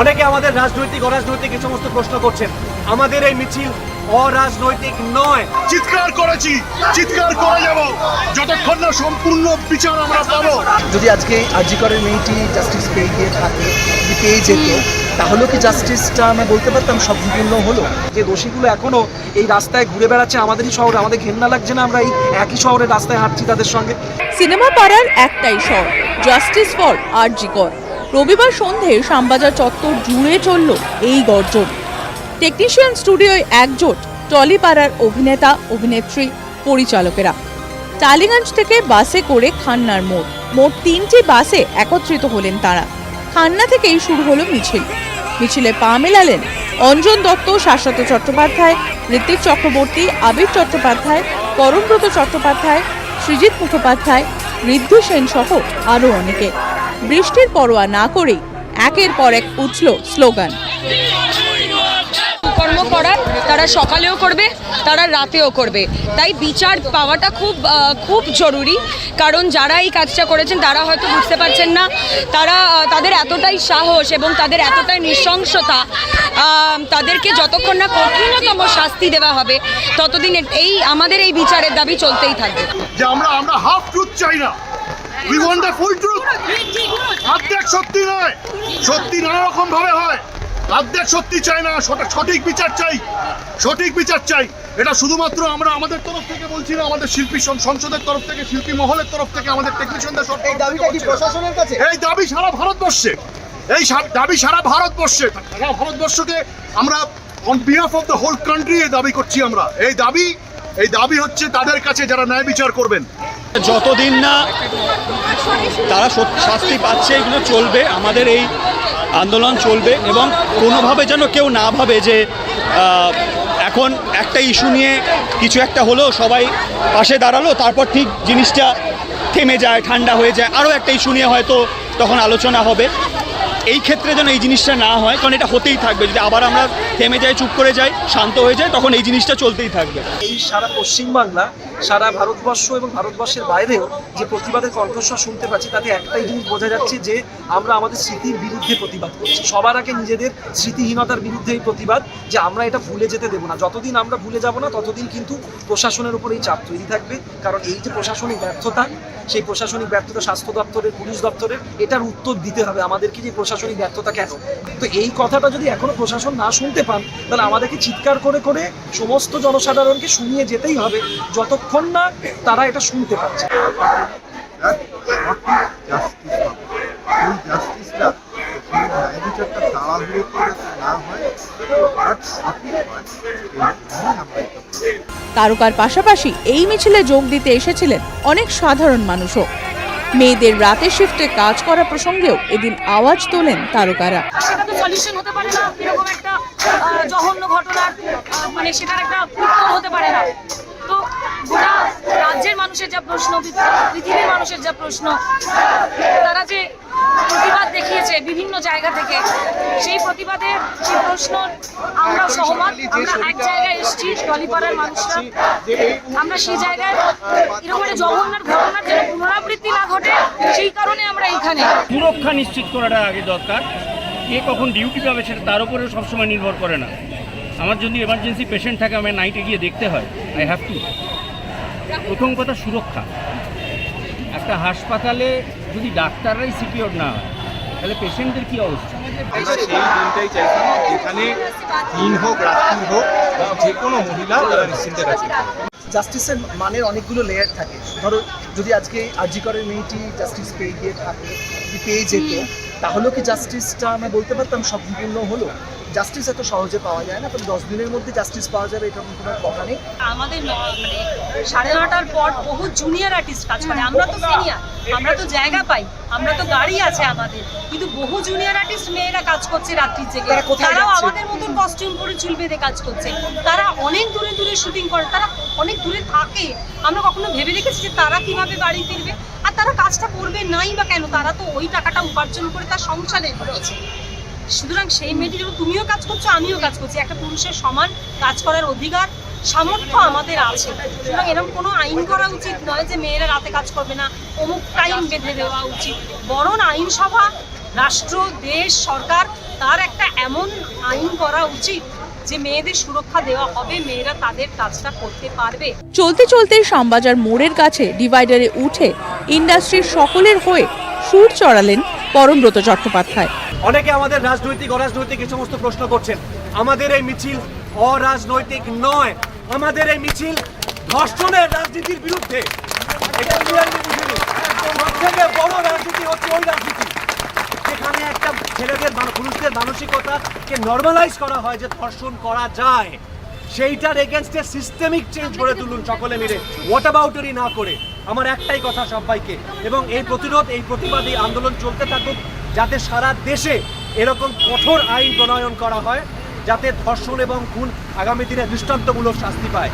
অনেকে আমাদের রাজনৈতিক অরাজনৈতিক এই সমস্ত প্রশ্ন করছেন। আমাদের এই মিছিল অরাজনৈতিক নয়। চিৎকার করেছি চিৎকার করে যাব। যতক্ষণ না সম্পূর্ণ বিচার আমরা পাবো। যদি আজকে আরজিকরের মেয়েটি জাস্টিস পেয়ে গিয়ে থাকে পেয়ে যেত তাহলে কি জাস্টিসটা আমরা বলতে পারতাম? সম্পূর্ণ হলো। যে দোষীগুলো এখনও এই রাস্তায় ঘুরে বেড়াচ্ছে আমাদেরই শহরে, আমাদের ঘেন্না লাগছে না আমরা এই একই শহরের রাস্তায় হাঁটছি তাদের সঙ্গে? সিনেমা পাড়ার একটাই শহর জাস্টিস ফর আরজিকর রবিবার সন্ধে শ্যামবাজার চত্বর জুড়ে চলল এই গর্জন। টেকনিশিয়ান স্টুডিওয় একজোট টলিপাড়ার অভিনেতা, অভিনেত্রী, পরিচালকেরা। টালিগঞ্জ থেকে বাসে করে খান্নার মোড়। মোট তিনটি বাসে একত্রিত হলেন তারা। খান্না থেকেই শুরু হলো মিছিল। মিছিলে পা মেলালেন অঞ্জন দত্ত, শাশ্বত চট্টোপাধ্যায়, ঋত্বিক চক্রবর্তী, আবির চট্টোপাধ্যায় করমব্রত চট্টোপাধ্যায়, সৃজিত মুখোপাধ্যায়, ঋদ্ধি সেন সহ আরও অনেকে। বৃষ্টির পরোয়া না করেই একের পর এক উঠল স্লোগান। কর্ম করার তারা সকালেও করবে তারা রাতেও করবে। তাই বিচার পাওয়াটা খুব খুব জরুরি। কারণ যারা এই কাজটা করেছেন তারা হয়তো বুঝতে পারছেন না তারা তাদের এতটাই সাহস এবং তাদের এতটাই নৃশংসতা তাদেরকে যতক্ষণ না কঠিনতম শাস্তি দেওয়া হবে ততদিন এই আমাদের এই বিচারের দাবি চলতেই থাকবে। যে আমরা আমরা হাফ ট্রুথ চাই না। We want the full truth অর্ধেক সত্যি নয়। সত্যি নানা রকম ভাবে হয়। অর্ধেক সত্যি চাই না সঠিক- সঠিক বিচার চাই সঠিক বিচার চাই। এটা শুধুমাত্র আমরা আমাদের তরফ থেকে বলছি না আমাদের শিল্পী সংসদের তরফ থেকে শিল্পী মহলের তরফ থেকে আমাদের টেকনিশিয়ানদের এই দাবিটা কি প্রশাসনের কাছে? এই দাবি সারা ভারতবর্ষে এই দাবি সারা ভারতবর্ষে সারা ভারতবর্ষকে আমরা on behalf of the whole country এই দাবি করছি আমরা। এই দাবি এই দাবি হচ্ছে তাদের কাছে যারা ন্যায় বিচার করবেন। যতদিন না তারা সত- শাস্তি পাচ্ছে, এগুলো চলবে, আমাদের এই আন্দোলন চলবে এবং কোনোভাবে যেন কেউ না ভাবে যে এখন একটা ইস্যু নিয়ে কিছু একটা হলো, সবাই পাশে দাঁড়াল, তারপর ঠিক জিনিসটা থেমে যায়, ঠান্ডা হয়ে যায়, আরও একটা ইস্যু নিয়ে হয়তো তখন আলোচনা হবে। এই ক্ষেত্রে যেন এই জিনিসটা না হয়, কারণ এটা হতেই থাকবে। যদি আবার আমরা থেমে যাই, চুপ করে যাই, শান্ত হয়ে যায় তখন এই জিনিসটা চলতেই থাকবে। এই সারা পশ্চিমবাংলা সারা ভারতবর্ষ এবং ভারতবর্ষের বাইরেও যে প্রতিবাদের কণ্ঠস্বর শুনতে পাচ্ছি, তাতে একটাই জিনিস বোঝা যাচ্ছে যে আমরা আমাদের স্মৃতির বিরুদ্ধে প্রতিবাদ করছি। সবার আগে নিজেদের স্মৃতিহীনতার বিরুদ্ধে এই প্রতিবাদ যে আমরা এটা ভুলে যেতে দেবো না। যতদিন আমরা ভুলে যাব না, ততদিন কিন্তু প্রশাসনের উপর এই চাপ তৈরি থাকবে। কারণ এই যে প্রশাসনিক ব্যর্থতা, সেই প্রশাসনিক ব্যর্থতা স্বাস্থ্য দপ্তরের, পুলিশ দপ্তরের, এটার উত্তর দিতে হবে আমাদেরকে যে প্রশাসনিক ব্যর্থতা কেন? তো এই কথাটা যদি এখনও প্রশাসন না শুনতে পান, তাহলে আমাদেরকে চিৎকার করে করে সমস্ত জনসাধারণকে শুনিয়ে যেতেই হবে। যতক্ষণ না তারা এটা শুনতে পাচ্ছে। তারকার পাশাপাশি এই মিছিলে যোগ দিতে এসেছিলেন অনেক সাধারণ মানুষও। মেয়েদের রাতের শিফটে কাজ করা প্রসঙ্গেও এদিন আওয়াজ তোলেন তারকারা। সেটা তো সলিউশন হতে পারে না এরকম একটা জঘন্য ঘটনার মানে সেটার একটা উত্তর হতে পারে না। তো রাজ্যের মানুষের যা প্রশ্ন, পৃথিবীর মানুষের যা প্রশ্ন, তারা যে প্রতিবাদ দেখিয়েছে বিভিন্ন জায়গা থেকে, সেই প্রতিবাদের যে প্রশ্ন আমরা সহমত, আমরা এক জায়গায় এসেছি টলিপাড়ার মানুষরা। আমরা সেই জায়গায় এরকম একটা জঘন্যের ঘটনার যেন পুনরাবৃত্তি না ঘটে, সেই কারণে আমরা এখানে। সুরক্ষা নিশ্চিত করাটা আগে দরকার। কে কখন ডিউটি পাবে সেটা তার উপরেও সবসময় নির্ভর করে না। আমার যদি এমার্জেন্সি পেশেন্ট থাকে আমার নাইটে গিয়ে দেখতে হয়। আই হ্যাভ টু প্রথম কথা সুরক্ষা। একটা হাসপাতালে যদি ডাক্তাররাই সিকিওর না হয় তাহলে পেশেন্টদের কি অবস্থা? আমরা সেই দিনটাই চাইতাম যেখানে দিন হোক রাত্রি হোক যে কোনো মহিলা তারা নিশ্চিন্তে কাছে জাস্টিসের মানের অনেকগুলো লেয়ার থাকে। ধরো যদি আজকে আরজিকরের মেয়েটি জাস্টিস পেয়ে গিয়ে থাকে যদি পেয়ে যেত তাহলেও কি জাস্টিসটা আমরা বলতে পারতাম সম্পূর্ণ হলো? জাস্টিস এত সহজে পাওয়া যায় না তবে দশ দিনের মধ্যে জাস্টিস পাওয়া যাবে এটা কোনো কথা নেই। আমাদের মানে সাড়ে নটার পর বহু জুনিয়র আর্টিস্ট কাজ করে। আমরা তো সিনিয়র আমরা তো জায়গা পাই আমরা তো গাড়ি আছে আমাদের। কিন্তু বহু জুনিয়র আর্টিস্ট মেয়েরা কাজ করছে রাত্রির জেগে। তারাও আমাদের মতন কস্টিউম পরে চুল বেঁধে কাজ করছে। তারা অনেক দূরে দূরে শুটিং করে তারা অনেক দূরে থাকে। আমরা কখনো ভেবে দেখেছি যে তারা কীভাবে বাড়ি ফিরবে? তারা কাজটা করবে নাই বা কেন? তারা তো ওই টাকাটা উপার্জন করে তার সংসারে রয়েছে। সুতরাং সেই মেয়েটি যখন তুমিও কাজ করছ আমিও কাজ করছি। একটা পুরুষের সমান কাজ করার অধিকার সামর্থ্য আমাদের আছে। সুতরাং এরকম কোনো আইন করা উচিত নয় যে মেয়েরা রাতে কাজ করবে না। অমুক টাইম বেঁধে দেওয়া উচিত। বরং আইনসভা রাষ্ট্র দেশ সরকার তার একটা এমন আইন করা উচিত যে মেয়েদের সুরক্ষা দেওয়া হবে মেয়েরা তাদের কাজটা করতে পারবে। চলতে চলতে শ্যামবাজার মোড়ের কাছে ডিভাইডারে উঠে ইন্ডাস্ট্রির সকলের হয়ে সুর চড়ালেন পরমব্রত চট্টোপাধ্যায়। অনেকে আমাদের রাজনৈতিক অরাজনৈতিক এই সমস্ত প্রশ্ন করছেন। আমাদের এই মিছিল অরাজনৈতিক নয়। আমাদের এই মিছিল ধর্ষণের রাজনীতির বিরুদ্ধে। এটা বড় রাজনীতি হচ্ছে ওই রাজনীতি। ছেলেদের পুরুষদের মানসিকতাকে নর্মালাইজ করা হয় যে ধর্ষণ করা যায়। সেইটার এগেনস্টে সিস্টেমিক চেঞ্জ করে তুলুন সকলে মিলে। হোয়াট অ্যাবাউটারি না করে? আমার একটাই কথা সবাইকে, এবং এই প্রতিরোধ, এই প্রতিবাদী আন্দোলন চলতে থাকুক, যাতে সারা দেশে এরকম কঠোর আইন প্রণয়ন করা হয়, যাতে ধর্ষণ এবং খুন আগামী দিনে দৃষ্টান্তমূলক শাস্তি পায়।